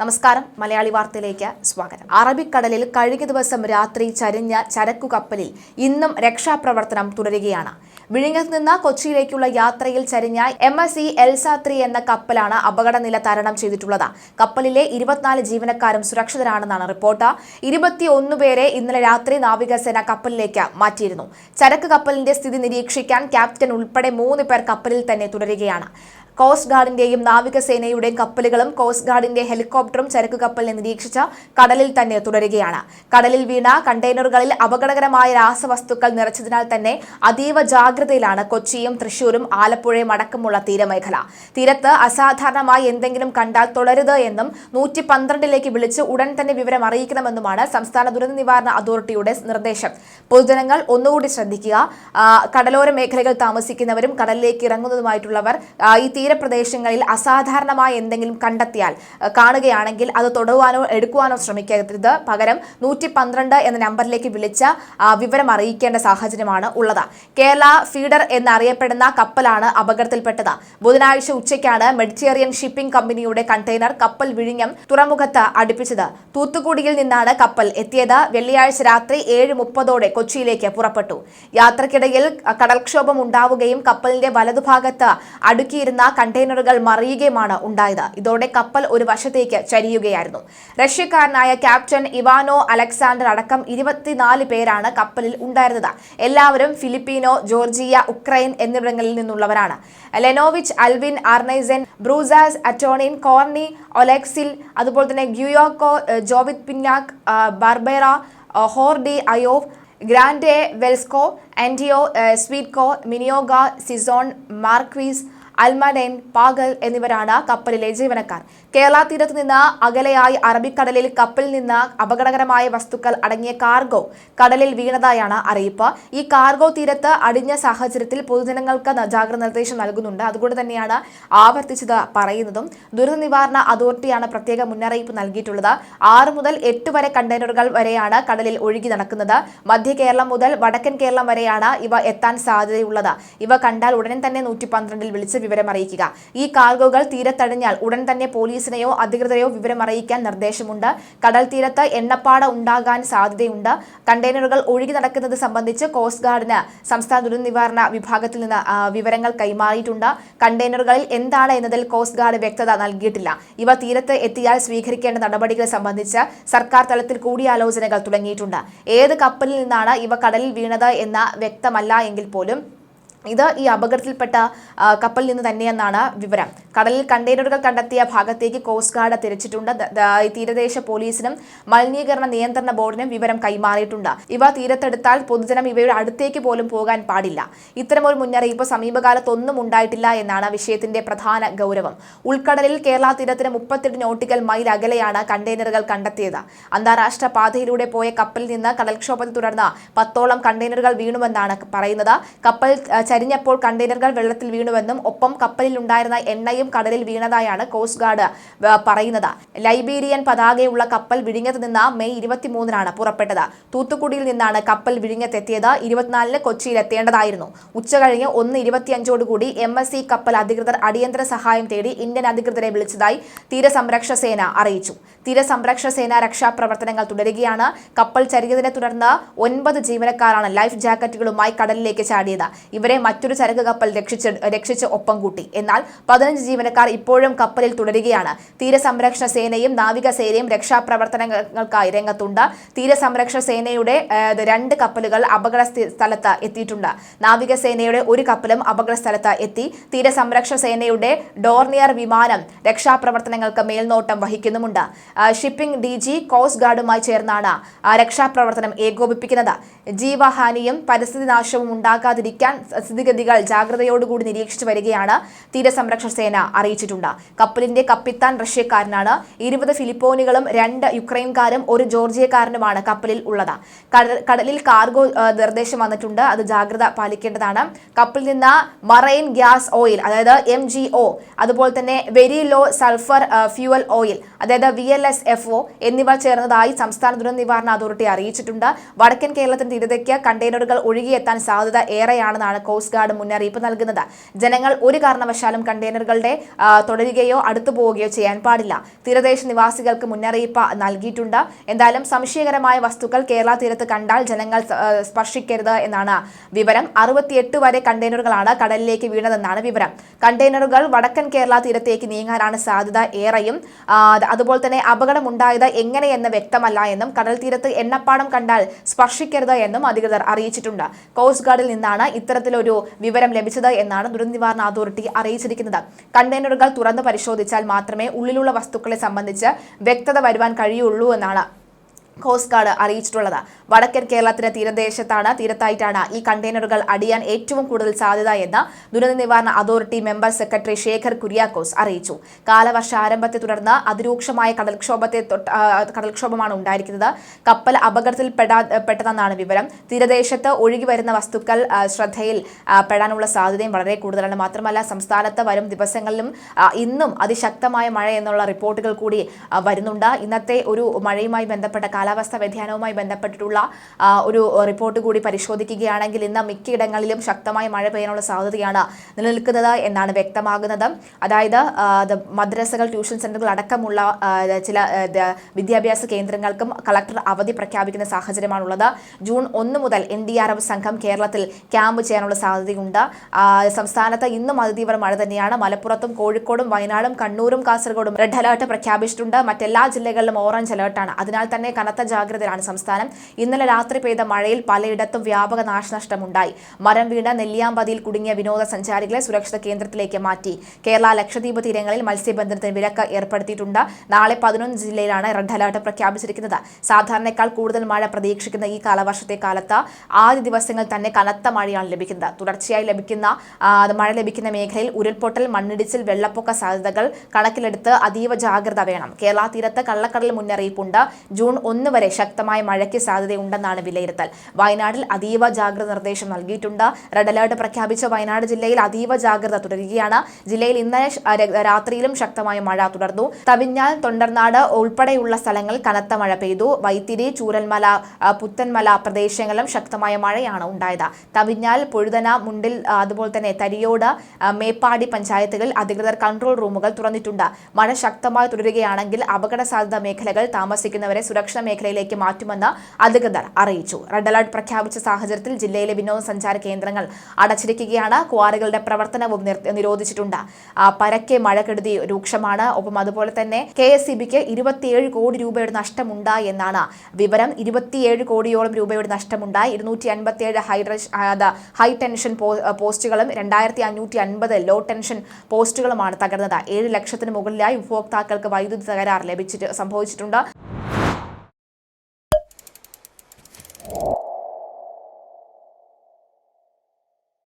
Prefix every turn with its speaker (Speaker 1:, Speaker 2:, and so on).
Speaker 1: നമസ്കാരം. മലയാളി വാർത്തയിലേക്ക് സ്വാഗതം. അറബിക്കടലിൽ കഴിഞ്ഞ ദിവസം രാത്രി ചരിഞ്ഞ ചരക്കു കപ്പലിൽ ഇന്നും രക്ഷാപ്രവർത്തനം തുടരുകയാണ്. വിഴിഞ്ഞത്ത് നിന്ന് കൊച്ചിയിലേക്കുള്ള യാത്രയിൽ ചരിഞ്ഞ എം എസ് എൽസാത്രി എന്ന കപ്പലാണ് അപകടനില തരണം ചെയ്തിട്ടുള്ളത്. കപ്പലിലെ ഇരുപത്തിനാല് ജീവനക്കാരും സുരക്ഷിതരാണെന്നാണ് റിപ്പോർട്ട്. ഇരുപത്തിയൊന്ന് പേരെ ഇന്നലെ രാത്രി നാവികസേന കപ്പലിലേക്ക് മാറ്റിയിരുന്നു. ചരക്ക് കപ്പലിന്റെ സ്ഥിതി നിരീക്ഷിക്കാൻ ക്യാപ്റ്റൻ ഉൾപ്പെടെ മൂന്ന് പേർ കപ്പലിൽ തന്നെ തുടരുകയാണ്. കോസ്റ്റ് ഗാർഡിന്റെയും നാവികസേനയുടെയും കപ്പലുകളും കോസ്റ്റ് ഗാർഡിന്റെ ഹെലികോപ്റ്ററും ചരക്ക് കപ്പലിനെ നിരീക്ഷിച്ച് കടലിൽ തന്നെ തുടരുകയാണ്. കടലിൽ വീണ കണ്ടെയ്നറുകളിൽ അപകടകരമായ രാസവസ്തുക്കൾ നിറച്ചതിനാൽ തന്നെ അതീവ ജാഗ്രതയിലാണ് കൊച്ചിയും തൃശൂരും ആലപ്പുഴയും അടക്കമുള്ള തീരമേഖല. തീരത്ത് അസാധാരണമായി എന്തെങ്കിലും കണ്ടാൽ തുടരുത് എന്നും നൂറ്റി പന്ത്രണ്ടിലേക്ക് വിളിച്ച് ഉടൻ തന്നെ വിവരം അറിയിക്കണമെന്നുമാണ് സംസ്ഥാന ദുരന്ത നിവാരണ അതോറിറ്റിയുടെ നിർദ്ദേശം. പൊതുജനങ്ങൾ ഒന്നുകൂടി ശ്രദ്ധിക്കുക. കടലോര മേഖലകൾ താമസിക്കുന്നവരും കടലിലേക്ക് ഇറങ്ങുന്നതുമായിട്ടുള്ളവർ ഈ തീരപ്രദേശങ്ങളിൽ അസാധാരണമായ എന്തെങ്കിലും കണ്ടെത്തിയാൽ കാണുകയാണെങ്കിൽ അത് തൊടുവാനോ എടുക്കുവാനോ ശ്രമിക്കരുത്. പകരം നൂറ്റി പന്ത്രണ്ട് എന്ന നമ്പറിലേക്ക് വിളിച്ച വിവരം അറിയിക്കേണ്ട സാഹചര്യമാണ് ഉള്ളത്. കേരള ഫീഡർ എന്നറിയപ്പെടുന്ന കപ്പലാണ് അപകടത്തിൽപ്പെട്ടത്. ബുധനാഴ്ച ഉച്ചയ്ക്കാണ് മെഡിറ്റേറിയൻ ഷിപ്പിംഗ് കമ്പനിയുടെ കണ്ടെയ്നർ കപ്പൽ വിഴിഞ്ഞം തുറമുഖത്ത് അടുപ്പിച്ചത്. തൂത്തുക്കുടിയിൽ നിന്നാണ് കപ്പൽ എത്തിയത്. വെള്ളിയാഴ്ച രാത്രി ഏഴ് മുപ്പതോടെ കൊച്ചിയിലേക്ക് പുറപ്പെട്ടു. യാത്രക്കിടയിൽ കടൽക്ഷോഭം ഉണ്ടാവുകയും കപ്പലിന്റെ വലതുഭാഗത്ത് അടുക്കിയിരുന്ന കണ്ടെയ്നറുകൾ മറിയുകയുമാണ് ഉണ്ടായത്. ഇതോടെ കപ്പൽ ഒരു വശത്തേക്ക് ചരിയുകയായിരുന്നു. റഷ്യക്കാരനായ ക്യാപ്റ്റൻ ഇവാനോ അലക്സാണ്ടർ അടക്കം ഇരുപത്തിനാല് പേരാണ് കപ്പലിൽ ഉണ്ടായിരുന്നത്. എല്ലാവരും ഫിലിപ്പീനോ ജോർജിയ ഉക്രൈൻ എന്നിവിടങ്ങളിൽ നിന്നുള്ളവരാണ്. ലെനോവിച്ച് അൽവിൻ ആർനൈസൻ ബ്രൂസാസ് അറ്റോണിൻ കോർണി ഒലക്സിൽ അതുപോലെ തന്നെ ഗ്യൂയോക്കോ ജോവിത് പിന്നാക് ബർബേറ ഹോർഡി അയോവ് ഗ്രാൻഡെ വെൽസ്കോ ആന്റിയോ സ്വീറ്റ്കോ മിനിയോഗ സിസോൺ മാർക്വീസ് അൽമഡൈൻ പാഗൽ എന്നിവരാണ് കപ്പലിലെ ജീവനക്കാർ. കേരള തീരത്ത് നിന്ന് അകലെയായി അറബിക്കടലിൽ കപ്പലിൽ നിന്ന് അപകടകരമായ വസ്തുക്കൾ അടങ്ങിയ കാർഗോ കടലിൽ വീണതായാണ് അറിയിപ്പ്. ഈ കാർഗോ തീരത്ത് അടിഞ്ഞ സാഹചര്യത്തിൽ പൊതുജനങ്ങൾക്ക് ജാഗ്രത നിർദ്ദേശം നൽകുന്നുണ്ട്. അതുകൊണ്ട് തന്നെയാണ് ആവർത്തിച്ചത് പറയുന്നതും. ദുരന്ത നിവാരണ അതോറിറ്റിയാണ് പ്രത്യേക മുന്നറിയിപ്പ് നൽകിയിട്ടുള്ളത്. ആറ് മുതൽ എട്ട് വരെ കണ്ടെയ്നറുകൾ വരെയാണ് കടലിൽ ഒഴുകി നടക്കുന്നത്. മധ്യ കേരളം മുതൽ വടക്കൻ കേരളം വരെയാണ് ഇവ എത്താൻ സാധ്യതയുള്ളത്. ഇവ കണ്ടാൽ ഉടനെ തന്നെ നൂറ്റി പന്ത്രണ്ടിൽ വിളിച്ച് വിവരം അറിയിക്കുക. ഈ കാർഗോകൾ തീരത്തടിഞ്ഞാൽ ഉടൻ തന്നെ പോലീസിനെയോ അധികൃതരെയോ വിവരം അറിയിക്കാൻ നിർദ്ദേശമുണ്ട്. കടൽ തീരത്ത് എണ്ണപ്പാട ഉണ്ടാകാൻ സാധ്യതയുണ്ട്. കണ്ടെയ്നറുകൾ ഒഴുകി നടക്കുന്നത് സംബന്ധിച്ച് കോസ്റ്റ് ഗാർഡിന് സംസ്ഥാന ദുരന്ത നിവാരണ വിഭാഗത്തിൽ നിന്ന് വിവരങ്ങൾ കൈമാറിയിട്ടുണ്ട്. കണ്ടെയ്നറുകളിൽ എന്താണ് എന്നതിൽ കോസ്റ്റ് ഗാർഡ് വ്യക്തത നൽകിയിട്ടില്ല. ഇവ തീരത്ത് എത്തിയാൽ സ്വീകരിക്കേണ്ട നടപടികൾ സംബന്ധിച്ച് സർക്കാർ തലത്തിൽ കൂടിയാലോചനകൾ തുടങ്ങിയിട്ടുണ്ട്. ഏത് കപ്പലിൽ നിന്നാണ് ഇവ കടലിൽ വീണത് എന്ന് വ്യക്തമല്ല എങ്കിൽ പോലും ഇത് ഈ അപകടത്തിൽപ്പെട്ട കപ്പലിൽ നിന്ന് തന്നെയെന്നാണ് വിവരം. കടലിൽ കണ്ടെയ്നറുകൾ കണ്ടെത്തിയ ഭാഗത്തേക്ക് കോസ്റ്റ് ഗാർഡ് തിരിച്ചിട്ടുണ്ട്. തീരദേശ പോലീസിനും മലിനീകരണ നിയന്ത്രണ ബോർഡിനും വിവരം കൈമാറിയിട്ടുണ്ട്. ഇവ തീരത്തെടുത്താൽ പൊതുജനം ഇവയുടെ അടുത്തേക്ക് പോലും പോകാൻ പാടില്ല. ഇത്തരമൊരു മുന്നറിയിപ്പ് സമീപകാലത്തൊന്നും ഉണ്ടായിട്ടില്ല എന്നാണ് വിഷയത്തിന്റെ പ്രധാന ഗൗരവം. ഉൾക്കടലിൽ കേരള തീരത്തിന് മുപ്പത്തെട്ട് നോട്ടിക്കൽ മൈൽ അകലെയാണ് കണ്ടെയ്നറുകൾ കണ്ടെത്തിയത്. അന്താരാഷ്ട്ര പാതയിലൂടെ പോയ കപ്പലിൽ നിന്ന് കടൽക്ഷോഭത്തെ തുടർന്ന് പത്തോളം കണ്ടെയ്നറുകൾ വീണുമെന്നാണ് പറയുന്നത്. കപ്പൽ ചരിഞ്ഞപ്പോൾ കണ്ടെയ്നറുകൾ വെള്ളത്തിൽ വീണുവെന്നും ഒപ്പം കപ്പലിൽ ഉണ്ടായിരുന്ന എണ്ണയും കടലിൽ വീണതായാണ് കോസ്റ്റ് ഗാർഡ് പറയുന്നത്. ലൈബീരിയൻ പതാകയുള്ള കപ്പൽ വിഴിഞ്ഞത്ത് നിന്ന് മെയ് ഇരുപത്തിമൂന്നിനാണ് പുറപ്പെട്ടത്. തൂത്തുക്കുടിയിൽ നിന്നാണ് കപ്പൽ വിഴിഞ്ഞത്തെത്തിയത് ഇരുപത്തിനാലിന് കൊച്ചിയിൽ എത്തേണ്ടതായിരുന്നു ഉച്ചകഴിഞ്ഞ് ഒന്ന് ഇരുപത്തിയഞ്ചോടുകൂടി എം എസ് സി കപ്പൽ അധികൃതർ അടിയന്തര സഹായം തേടി ഇന്ത്യൻ അധികൃതരെ വിളിച്ചതായി തീരസംരക്ഷണ സേന അറിയിച്ചു. തീരസംരക്ഷണ സേന രക്ഷാപ്രവർത്തനങ്ങൾ തുടരുകയാണ്. കപ്പൽ ചരിഞ്ഞതിനെ തുടർന്ന് ഒൻപത് ജീവനക്കാരാണ് ലൈഫ് ജാക്കറ്റുകളുമായി കടലിലേക്ക് ചാടിയത്. ഇവരെ മറ്റൊരു ചരക്ക് കപ്പൽ രക്ഷിച്ച് രക്ഷിച്ച് ഒപ്പം കൂട്ടി. എന്നാൽ പതിനഞ്ച് ജീവനക്കാർ ഇപ്പോഴും കപ്പലിൽ തുടരുകയാണ്. തീരസംരക്ഷണ സേനയും നാവികസേനയും രക്ഷാപ്രവർത്തനങ്ങൾക്കായി രംഗത്തുണ്ട്. തീരസംരക്ഷണ സേനയുടെ രണ്ട് കപ്പലുകൾ അപകട സ്ഥി- സ്ഥലത്ത് എത്തിയിട്ടുണ്ട്. നാവികസേനയുടെ ഒരു കപ്പലും അപകട സ്ഥലത്ത് എത്തി. തീരസംരക്ഷണ സേനയുടെ ഡോർണിയർ വിമാനം രക്ഷാപ്രവർത്തനങ്ങൾക്ക് മേൽനോട്ടം വഹിക്കുന്നുമുണ്ട്. ഷിപ്പിംഗ് ഡി ജി കോസ്റ്റ് ഗാർഡുമായി ചേർന്നാണ് രക്ഷാപ്രവർത്തനം ഏകോപിപ്പിക്കുന്നത്. ജീവഹാനിയും പരിസ്ഥിതി നാശവും ഉണ്ടാകാതിരിക്കാൻ സ്ഥിതിഗതികൾ ജാഗ്രതയോടുകൂടി നിരീക്ഷിച്ചു വരികയാണ് തീരസംരക്ഷണ സേന അറിയിച്ചിട്ടുണ്ട്. കപ്പലിന്റെ കപ്പിത്താൻ റഷ്യക്കാരനാണ്. ഇരുപത് ഫിലിപ്പോനുകളും രണ്ട് യുക്രൈൻകാരും ഒരു ജോർജിയക്കാരനുമാണ് കപ്പലിൽ ഉള്ളത്. കടലിൽ കാർഗോ നിർദ്ദേശം വന്നിട്ടുണ്ട്. അത് ജാഗ്രത പാലിക്കേണ്ടതാണ്. കപ്പലിൽ നിന്ന് മറൈൻ ഗ്യാസ് ഓയിൽ അതായത് എം ജി ഒ അതുപോലെ തന്നെ very low sulphur fuel oil അതായത് V L S F O എന്നിവ ചേർന്നതായി സംസ്ഥാന ദുരന്ത നിവാരണ അതോറിറ്റി അറിയിച്ചിട്ടുണ്ട്. വടക്കൻ കേരളത്തിന്റെ തീരതയ്ക്ക് കണ്ടെയ്നറുകൾ ഒഴുകിയെത്താൻ സാധ്യത ഏറെയാണെന്നാണ് കോസ്റ്റ് ഗാർഡ് മുന്നറിയിപ്പ് നൽകുന്നത്. ജനങ്ങൾ ഒരു കാരണവശാലും കണ്ടെയ്നറുകളുടെ തുടരുകയോ അടുത്തു പോവുകയോ ചെയ്യാൻ പാടില്ല. തീരദേശ നിവാസികൾക്ക് മുന്നറിയിപ്പ് നൽകിയിട്ടുണ്ട്. എന്തായാലും സംശയകരമായ വസ്തുക്കൾ കേരള തീരത്ത് കണ്ടാൽ ജനങ്ങൾ സ്പർശിക്കരുത് എന്നാണ് വിവരം. അറുപത്തിയെട്ട് വരെ കണ്ടെയ്നറുകളാണ് കടലിലേക്ക് വീണതെന്നാണ് വിവരം. കണ്ടെയ്നറുകൾ വടക്കൻ കേരള തീരത്തേക്ക് നീങ്ങാനാണ് സാധ്യത ഏറെയും. അതുപോലെ തന്നെ അപകടമുണ്ടായത് എങ്ങനെയെന്ന് വ്യക്തമല്ല എന്നും കടൽ തീരത്ത് എണ്ണപ്പാടം കണ്ടാൽ സ്പർശിക്കരുത് എന്നും അധികൃതർ അറിയിച്ചിട്ടുണ്ട്. കോസ്റ്റ് ഗാർഡിൽ നിന്നാണ് ഇത്തരത്തിലൊരു വിവരം ലഭിച്ചത് എന്നാണ് ദുരന്ത നിവാരണ അതോറിറ്റി അറിയിച്ചിരിക്കുന്നത്. കണ്ടെയ്നറുകൾ തുറന്ന് പരിശോധിച്ചാൽ മാത്രമേ ഉള്ളിലുള്ള വസ്തുക്കളെ സംബന്ധിച്ച് വ്യക്തത വരുവാൻ കഴിയുള്ളൂ എന്നാണ് കോസ്റ്റ് ഗാർഡ് അറിയിച്ചിട്ടുള്ളത്. വടക്കൻ കേരളത്തിന്റെ തീരദേശത്താണ് തീരത്തായിട്ടാണ് ഈ കണ്ടെയ്നറുകൾ അടിയാൻ ഏറ്റവും കൂടുതൽ സാധ്യത എന്ന് ദുരന്ത നിവാരണ authority member secretary Shekhar Kuriakose അറിയിച്ചു. കാലവർഷാരംഭത്തെ തുടർന്ന് അതിരൂക്ഷമായ കടൽക്ഷോഭത്തെ കടൽക്ഷോഭമാണ് ഉണ്ടായിരിക്കുന്നത്. കപ്പൽ അപകടത്തിൽ പെടാ പെട്ടതെന്നാണ് വിവരം. തീരദേശത്ത് ഒഴുകി വരുന്ന വസ്തുക്കൾ ശ്രദ്ധയിൽ പെടാനുള്ള സാധ്യതയും വളരെ കൂടുതലാണ്. മാത്രമല്ല സംസ്ഥാനത്ത് വരും ദിവസങ്ങളിലും ഇന്നും അതിശക്തമായ മഴ എന്നുള്ള റിപ്പോർട്ടുകൾ കൂടി വരുന്നുണ്ട്. ഇന്നത്തെ ഒരു മഴയുമായി ബന്ധപ്പെട്ട കാലാവസ്ഥാ വ്യതിയാനവുമായി ബന്ധപ്പെട്ടിട്ടുള്ള ഒരു റിപ്പോർട്ട് കൂടി പരിശോധിക്കുകയാണെങ്കിൽ ഇന്ന് മിക്കയിടങ്ങളിലും ശക്തമായ മഴ പെയ്യാനുള്ള സാധ്യതയാണ് നിലനിൽക്കുന്നത് എന്നാണ് വ്യക്തമാകുന്നത്. അതായത് മദ്രസകൾ ട്യൂഷൻ സെന്ററുകൾ അടക്കമുള്ള ചില വിദ്യാഭ്യാസ കേന്ദ്രങ്ങൾക്കും കളക്ടർ അവധി പ്രഖ്യാപിക്കുന്ന സാഹചര്യമാണുള്ളത്. ജൂൺ ഒന്ന് മുതൽ എൻ ഡി ആർ എഫ് സംഘം കേരളത്തിൽ ക്യാമ്പ് ചെയ്യാനുള്ള സാധ്യതയുണ്ട്. സംസ്ഥാനത്ത് ഇന്നും അതിതീവ്ര മഴ തന്നെയാണ്. മലപ്പുറത്തും കോഴിക്കോടും വയനാടും കണ്ണൂരും കാസർഗോഡും റെഡ് അലേർട്ട് പ്രഖ്യാപിച്ചിട്ടുണ്ട്. മറ്റെല്ലാ ജില്ലകളിലും ഓറഞ്ച് അലേർട്ടാണ്. അതിനാൽ തന്നെ കനത്ത ജാഗ്രതയിലാണ് സംസ്ഥാനം. ഇന്നലെ രാത്രി പെയ്ത മഴയിൽ പലയിടത്തും വ്യാപക നാശനഷ്ടമുണ്ടായി. മരം വീണ നെല്ലിയാമ്പതിയിൽ കുടുങ്ങിയ വിനോദസഞ്ചാരികളെ സുരക്ഷിത കേന്ദ്രത്തിലേക്ക് മാറ്റി. കേരള ലക്ഷദ്വീപ് തീരങ്ങളിൽ മത്സ്യബന്ധനത്തിന് വിലക്ക് ഏർപ്പെടുത്തിയിട്ടുണ്ട്. നാളെ പതിനൊന്ന് ജില്ലയിലാണ് റെഡ് അലർട്ട് പ്രഖ്യാപിച്ചിരിക്കുന്നത്. സാധാരണക്കാൾ കൂടുതൽ മഴ പ്രതീക്ഷിക്കുന്ന ഈ കാലവർഷത്തെ കാലത്ത് ആദ്യ ദിവസങ്ങൾ തന്നെ കനത്ത മഴയാണ് ലഭിക്കുന്നത്. തുടർച്ചയായി ലഭിക്കുന്ന മഴ ലഭിക്കുന്ന മേഖലയിൽ ഉരുൾപൊട്ടൽ മണ്ണിടിച്ചിൽ വെള്ളപ്പൊക്ക സാധ്യതകൾ കണക്കിലെടുത്ത് അതീവ ജാഗ്രത വേണം. കേരള തീരത്ത് കള്ളക്കടൽ മുന്നറിയിപ്പുണ്ട്. ജൂൺ ഒന്ന് വരെ ശക്തമായ മഴയ്ക്ക് സാധ്യതയുണ്ടെന്നാണ് വിലയിരുത്തൽ. വയനാട്ടിൽ അതീവ ജാഗ്രത നിർദ്ദേശം നൽകിയിട്ടുണ്ട്. റെഡ് അലേർട്ട് പ്രഖ്യാപിച്ച വയനാട് ജില്ലയിൽ അതീവ ജാഗ്രത തുടരുകയാണ്. ജില്ലയിൽ ഇന്നലെ രാത്രിയിലും ശക്തമായ മഴ തുടർന്നു. തവിഞ്ഞാൽ തൊണ്ടർനാട് ഉൾപ്പെടെയുള്ള സ്ഥലങ്ങളിൽ കനത്ത മഴ പെയ്തു. വൈത്തിരി ചൂരൽമല പുത്തൻമല പ്രദേശങ്ങളിലും ശക്തമായ മഴയാണ് ഉണ്ടായത്. തവിഞ്ഞാൽ പൊഴുതന മുണ്ടിൽ അതുപോലെ തന്നെ തരിയോട് മേപ്പാടി പഞ്ചായത്തുകളിൽ അധികൃതർ കൺട്രോൾ റൂമുകൾ തുറന്നിട്ടുണ്ട്. മഴ ശക്തമായി തുടരുകയാണെങ്കിൽ അപകട സാധ്യത മേഖലകൾ താമസിക്കുന്നവരെ സുരക്ഷിത മേഖലയിലേക്ക് മാറ്റുമെന്ന് അധികൃതർ അറിയിച്ചു. റെഡ് അലർട്ട് പ്രഖ്യാപിച്ച സാഹചര്യത്തിൽ ജില്ലയിലെ വിനോദസഞ്ചാര കേന്ദ്രങ്ങൾ അടച്ചിരിക്കുകയാണ്. ക്വാറികളുടെ പ്രവർത്തനവും നിരോധിച്ചിട്ടുണ്ട്. പരക്കെ പരക്കെ മഴക്കെടുതി രൂക്ഷമാണ്. ഒപ്പം അതുപോലെ തന്നെ കെ എസ് സി ബിക്ക് ഇരുപത്തിയേഴ് കോടി രൂപയുടെ നഷ്ടമുണ്ടായി എന്നാണ് വിവരം. ഇരുപത്തിയേഴ് കോടിയോളം രൂപയുടെ നഷ്ടമുണ്ടായി. ഇരുന്നൂറ്റി അൻപത്തിയേഴ് ഹൈഡ്രഷ് ഹൈ ടെൻഷൻ പോസ്റ്റുകളും രണ്ടായിരത്തി അഞ്ഞൂറ്റി അൻപത് ലോ ടെൻഷൻ പോസ്റ്റുകളുമാണ് തകർന്നത്. ഏഴ് ലക്ഷത്തിന് മുകളിലായി ഉപഭോക്താക്കൾക്ക് വൈദ്യുതി തകരാർ ലഭിച്ചിട്ട് സംഭവിച്ചിട്ടുണ്ട്.